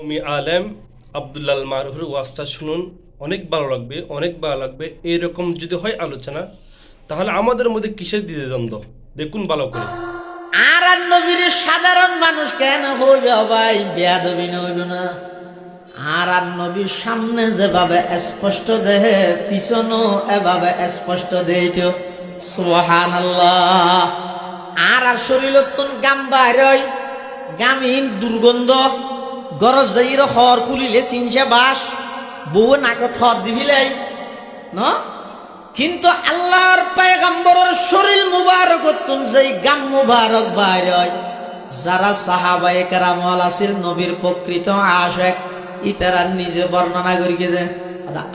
তুমি আলেম আবদুল্লাল মারুহুর ওয়াজটা শুনুন। অনেক ভালো লাগবে, অনেক ভালো লাগবে। এইরকম যদি হয় আলোচনা, তাহলে আমাদের মধ্যে কিসের দিতে দ্বন্দ্ব দেখুন ভালো করে। আর আর নবীর সাধারণ মানুষ কেন হইবে ভাই বেয়াদবি হইব না। আর আর নবীর সামনে যেভাবে স্পষ্ট দেহে, পিছনও এভাবে স্পষ্ট দেইতো সুহান আর আর শরীরতন গাম বাইরই গামহীন, দুর্গন্ধ। গরজ যাইর হর কুলিলে চিনছে বাস বউ নাক ঠদ দিবিলাই ন? কিন্তু আল্লাহর পায়গাম্বরের শরীর মুবারক যেই গাম মুবারক বাইর যারা সাহাবায়ে কেরামল আছিল নবীর প্রকৃত আশেক ইতারা নিজে বর্ণনা করি যে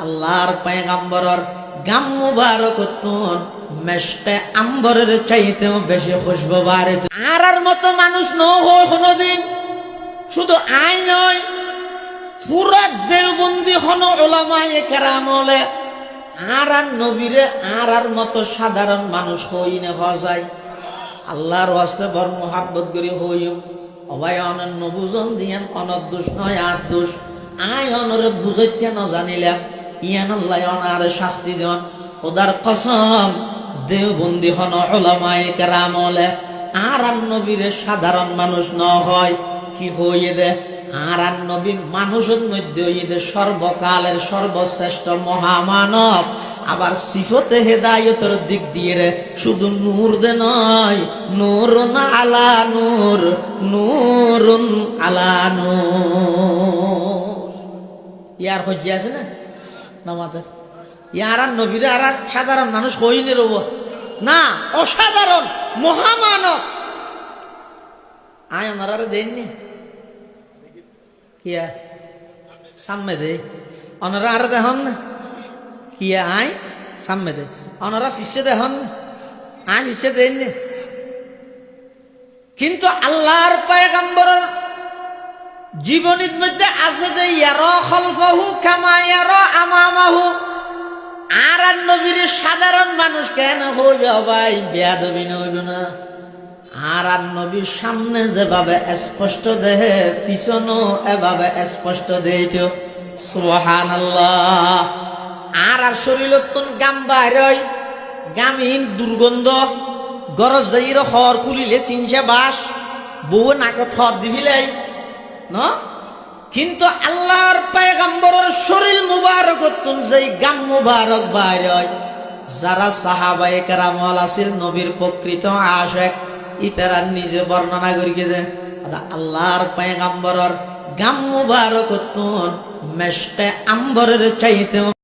আল্লাহর পায়গাম্বরের গাম মুবারক মেশকে আম্বরের চাইতেও বেশি খুশবু বাড়ে। আর মতো মানুষ ন শুধু আই নয় পুরা দেওবন্দি হন ওলামায়ে কেরামলে। আর আর নবীরে আর আর মতো সাধারণ মানুষ হই না হওয়া যায়। আল্লাহর ওয়াস্তে বর মোহাব্বত করি হইও। অবাই অনন নবুজন দিয়ান অনর দোষ নয় আর দোষ। আই অনরে বুঝইতে ন জানিলাম ইয়ান আল্লাহ অনারে শাস্তি দেন খোদার কসম, দেওবন্দি হন ওলামায়ে কেরামলে। আর আর নবীরে সাধারণ মানুষ ন হয়। কি হইয়ে আর আর নবী মানুষের মধ্যে ঈদের সর্বকালের সর্বশ্রেষ্ঠ মহামানব। আবার সিফতে হেদায়তের দিক দিয়ে শুধু নূর দে নয় নূর আলা নূর নূর আলা নূর। ইয়ার হজ্জে আছে না? নামাদের ইয়ার আর নবীরে আর সাধারণ মানুষ হইনি রব। না, অসাধারণ, মহামানব। আয় ওনারা দেননি কিয়া সামনে দে অনরা আর দেখন না কিয়া আই সামনে দে অনরা ফিসে দেখন না আই ফিসে দেন না কিন্তু আল্লাহর পায়গাম্বরের জীবনীর মধ্যে আছে যে ইয়ার খলফাহু কামা ইয়ার আমামাহু আর নবীর সাধারণ মানুষ কেন হইবে ভাই বেয়াদবি হইবে না আর আর নবীর সামনে যেভাবে স্পষ্ট দেহে, পিছনও এভাবে স্পষ্ট দেইত সুহান আর আর শরীরতন গাম বাইরই গামহীন, দুর্গন্ধ, গরজ যাইর হর কুলিলে চিনছে বাস, বউ নাক ঠদ দিবিলাই ন? কিন্তু আল্লাহর পায়গাম্বরের শরীর মুবারক যেই গাম মুবারক বাইরই যারা সাহাবায়ে কেরামল আছিল নবীর প্রকৃত আশেক ইতারা নিজে বর্ণনা করি যে আল্লাহর পায়গাম্বরের গাম মুবারক মেশকে আম্বরের চাইতেও